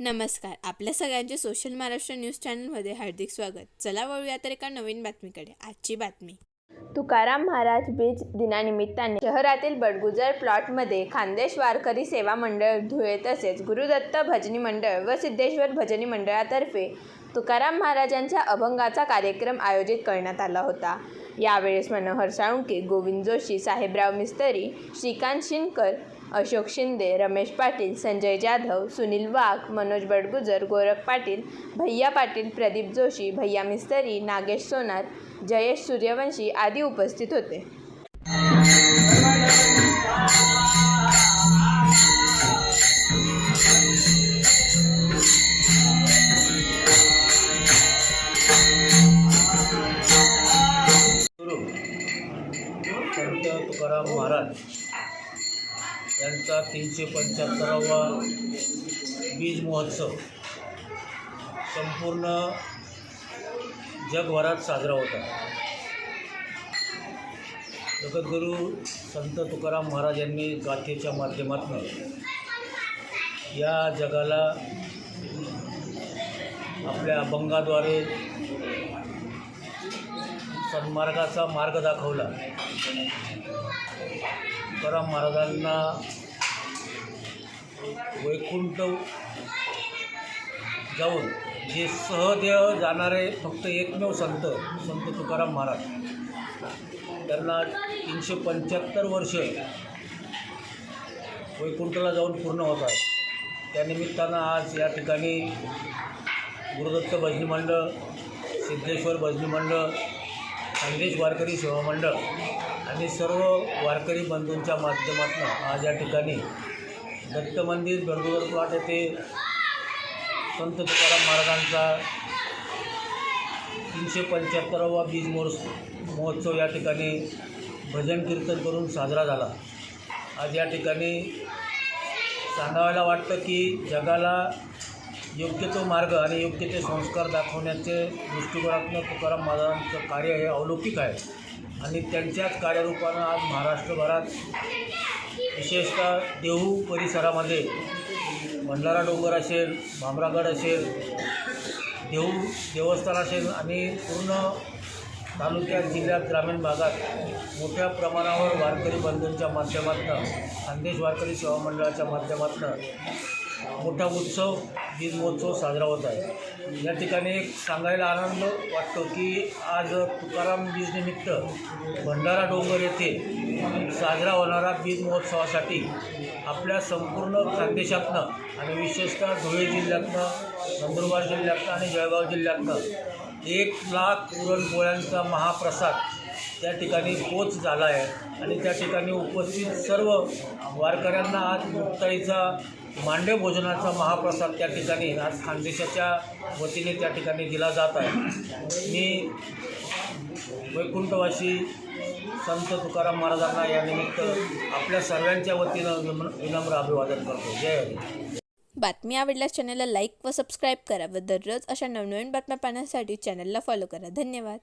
नमस्कार. आपल्या सगळ्यांचे सोशल महाराष्ट्र न्यूज चॅनलमध्ये हार्दिक स्वागत. चला वळूया तर एका नवीन बातमीकडे. आजची बातमी. तुकाराम महाराज बीज दिनानिमित्ताने शहरातील बडगुजर प्लॉटमध्ये खानदेश वारकरी सेवा मंडळ धुळे तसेच गुरुदत्त भजनी मंडळ व सिद्धेश्वर भजनी मंडळातर्फे तुकाराम महाराजांच्या अभंगाचा कार्यक्रम आयोजित करण्यात आला होता. यावेळेस मनोहर साळुंके गोविंद जोशी साहेबराव मिस्तरी श्रीकांत शिनकर अशोक शिंदे रमेश पाटील संजय जाधव सुनील वाघ मनोज बडगुजर गोरख पाटील भैया पाटील प्रदीप जोशी भैया मिस्तरी नागेश सोनार जयेश सूर्यवंशी आदी उपस्थित होते. तुकाराम महाराज यांचा तीनशे पंच्याहत्तरावा बीज महोत्सव संपूर्ण जगभरात साजरा होता जगद्गुरू संत तुकाराम महाराज यांनी गाथेच्या माध्यमातून या जगाला आपल्या अभंगाद्वारे सन्मार्गाचा मार्ग दाखवला. तुकाराम महाराजांना वैकुंठ जाऊन जे सहदेव जाणारे फक्त एकमेव संत संत तुकाराम महाराज त्यांना तीनशे पंच्याहत्तर वर्ष वैकुंठला जाऊन पूर्ण होतात त्यानिमित्तानं आज या ठिकाणी गुरुदत्त भजनी मंडळ सिद्धेश्वर भजनी मंडळ संदेश वारकरी सेवा मंडळ आणि सर्व वारकरी बंधूंच्या माध्यमातून आज या ठिकाणी दत्त मंदिर बेडगुजर प्लॉट येथे संत तुकाराम महाराजांचा तीनशे पंच्याहत्तरावा बीज मोर महोत्सव या ठिकाणी भजन कीर्तन करून साजरा झाला. आज या ठिकाणी सांगायला वाटतं की जगाला योग्य तो मार्ग आणि योग्य ते संस्कार दाखवण्याचे दृष्टिकोनातून तुकाराम महाराजांचं कार्य हे अवलौकिक आहे. आणि त्यांच्याच कार्यरूपानं आज महाराष्ट्रभरात विशेषतः देहू परिसरामध्ये भंडारा डोंगर असेल भामरागड असेल देहू देवस्थान असेल आणि पूर्ण तालुक्यात जिल्ह्यात ग्रामीण भागात मोठ्या प्रमाणावर वारकरी बंधूंच्या माध्यमातून खानदेश वारकरी सेवा मंडळाच्या माध्यमातून मोठा उत्सव बीज महोत्सव साजरा होत आहे. या ठिकाणी एक सांगायला आनंद वाटतो की आज तुकाराम बीजनिमित्त भंडारा डोंगर येथे साजरा होणारा बीज महोत्सवासाठी आपल्या संपूर्ण खानदेशातनं आणि विशेषतः धुळे जिल्ह्यातनं नंदुरबार जिल्ह्यातनं आणि जळगाव जिल्ह्यातनं एक लाख पुरणपोळ्यांचा महाप्रसाद त्या ठिकाणी पोच झाला आहे. आणि त्या ठिकाणी उपस्थित सर्व वारकऱ्यांना आज मुक्ताईचा मांडे भोजनाचा महाप्रसाद त्या ठिकाणी आज खानदेशाच्या वतीने त्या ठिकाणी दिला जात आहे. मी वैकुंठवासी संत तुकाराम महाराजांना या निमित्त आपल्या सर्वांच्या वतीनं विनम्र अभिवादन करतो. जय हरी. बातमी आवडल्यास चॅनलला लाईक व सबस्क्राईब करा व दररोज अशा नवनवीन बातम्या पाहण्यासाठी चॅनलला फॉलो करा. धन्यवाद.